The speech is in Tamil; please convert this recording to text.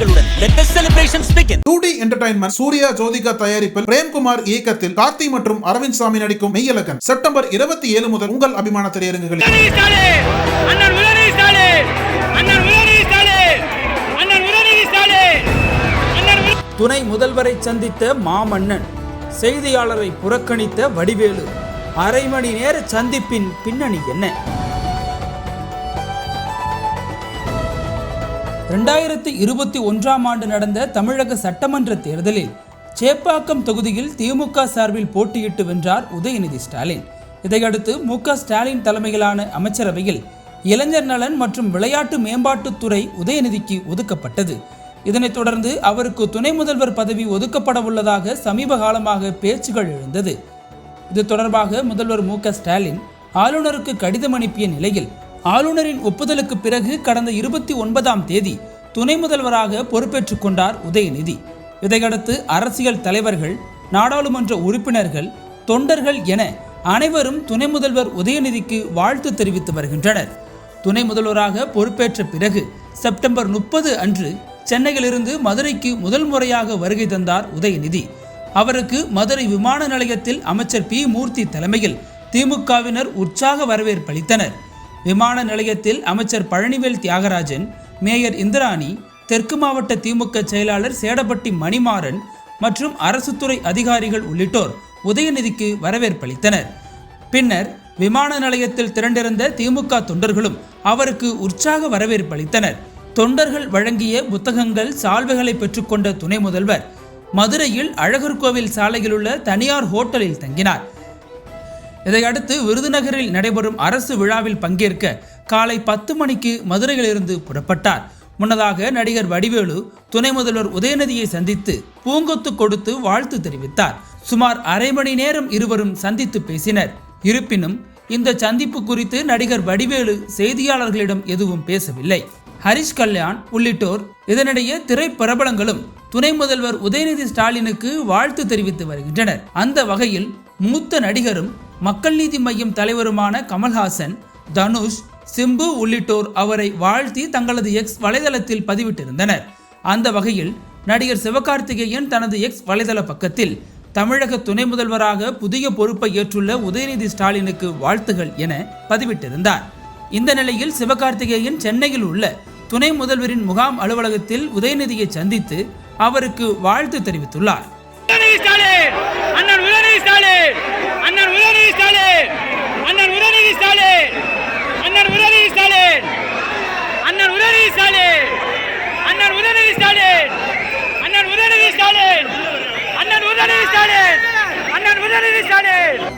சலுகைகளுடன் let the celebrations begin. Two D entertainment Suriya Jyothika தயாரிப்பில் பிரேம்குமார் இயக்கத்தில் கார்த்தி மற்றும் அரவிந்த் சாமி நடிக்கும் மெய்யலகன் செப்டம்பர் இருபத்தி ஏழு முதல் உங்கள் அபிமான திரையரங்குகளில் துணை முதல்வரை சந்தித்த மாமன்னன் செய்தியாளரை புறக்கணித்த வடிவேலு. அரை மணி நேர சந்திப்பின் பின்னணி என்ன? ரெண்டாயிரத்தி இருபத்தி ஒன்றாம் ஆண்டு நடந்த தமிழக சட்டமன்ற தேர்தலில் சேப்பாக்கம் தொகுதியில் திமுக சார்பில் போட்டியிட்டு வென்றார் உதயநிதி ஸ்டாலின். இதையடுத்து மு ஸ்டாலின் தலைமையிலான அமைச்சரவையில் இளைஞர் நலன் மற்றும் விளையாட்டு மேம்பாட்டுத்துறை உதயநிதிக்கு ஒதுக்கப்பட்டது. இதனைத் தொடர்ந்து அவருக்கு துணை முதல்வர் பதவி ஒதுக்கப்பட உள்ளதாக சமீப காலமாக பேச்சுகள் எழுந்தது. இது தொடர்பாக முதல்வர் மு ஸ்டாலின் ஆளுநருக்கு கடிதம் அனுப்பிய நிலையில் ஆளுநரின் ஒப்புதலுக்கு பிறகு கடந்த இருபத்தி ஒன்பதாம் தேதி துணை முதல்வராக பொறுப்பேற்றுக் கொண்டார் உதயநிதி. இதையடுத்து அரசியல் தலைவர்கள் நாடாளுமன்ற உறுப்பினர்கள் தொண்டர்கள் என அனைவரும் துணை முதல்வர் உதயநிதிக்கு வாழ்த்து தெரிவித்து வருகின்றனர். துணை முதல்வராக பொறுப்பேற்ற பிறகு செப்டம்பர் முப்பது அன்று சென்னையிலிருந்து மதுரைக்கு முதல் முறையாக வருகை தந்தார் உதயநிதி. அவருக்கு மதுரை விமான நிலையத்தில் அமைச்சர் பி. மூர்த்தி தலைமையில் திமுகவினர் உற்சாக வரவேற்பளித்தனர் விமான நிலையத்தில் அமைச்சர் பழனிவேல் தியாகராஜன் மேயர் இந்திராணி தெற்கு மாவட்ட திமுக செயலாளர் சேடப்பட்டி மணிமாறன் மற்றும் அரசுத்துறை அதிகாரிகள் உள்ளிட்டோர் உதயநிதிக்கு வரவேற்பளித்தனர் பின்னர் விமான நிலையத்தில் திரண்டிருந்த திமுக தொண்டர்களும் அவருக்கு உற்சாக வரவேற்பளித்தனர் தொண்டர்கள் வழங்கிய புத்தகங்கள் சால்வைகளை பெற்றுக்கொண்ட துணை முதல்வர் மதுரையில் அழகர் கோவில் சாலையில் உள்ள தனியார் ஹோட்டலில் தங்கினார். இதையடுத்து விருதுநகரில் நடைபெறும் அரசு விழாவில் பங்கேற்க காலை பத்து மணிக்கு மதுரையிலிருந்து புறப்பட்டார். முன்னதாக நடிகர் வடிவேலு துணை முதல்வர் உதயநிதியை சந்தித்து பூங்கொத்து கொடுத்து வாழ்த்து தெரிவித்தார். சுமார் அரை மணி நேரம் இருவரும் சந்தித்து பேசினர். இருப்பினும் இந்த சந்திப்பு குறித்து நடிகர் வடிவேலு செய்தியாளர்களிடம் எதுவும் பேசவில்லை. ஹரிஷ் கல்யாண் உள்ளிட்டோர் இதனிடையே திரைப்பிரபலங்களும் துணை முதல்வர் உதயநிதி ஸ்டாலினுக்கு வாழ்த்து தெரிவித்து வருகின்றனர். அந்த வகையில் மூத்த நடிகரும் மக்கள் நீதி மையம் தலைவருமான கமல்ஹாசன் தனுஷ் சிம்பு உள்ளிட்டோர் அவரை வாழ்த்தி தங்களது எக்ஸ் வலைதளத்தில் பதிவிட்டிருந்தனர். அந்த வகையில் நடிகர் சிவகார்த்திகேயன் தனது எக்ஸ் வலைதள பக்கத்தில் தமிழக துணை முதல்வராக புதிய பொறுப்பை ஏற்றுள்ள உதயநிதி ஸ்டாலினுக்கு வாழ்த்துகள் என பதிவிட்டிருந்தார். இந்த நிலையில் சிவகார்த்திகேயன் சென்னையில் உள்ள துணை முதல்வரின் முகாம் அலுவலகத்தில் உதயநிதியை சந்தித்து அவருக்கு வாழ்த்து தெரிவித்துள்ளார். உதயநிதி ஸ்டாலின் அண்ணன் உதயநிதி ஸ்டாலின் அண்ணன் உதயநிதி ஸ்டாலின் அண்ணன் உதயநிதி ஸ்டாலின் அண்ணன் உதயநிதி ஸ்டாலின் அண்ணன் உதயநிதி ஸ்டாலின் அண்ணன் உதயநிதி ஸ்டாலின் அண்ணன் உதயநிதி ஸ்டாலின் அண்ணன்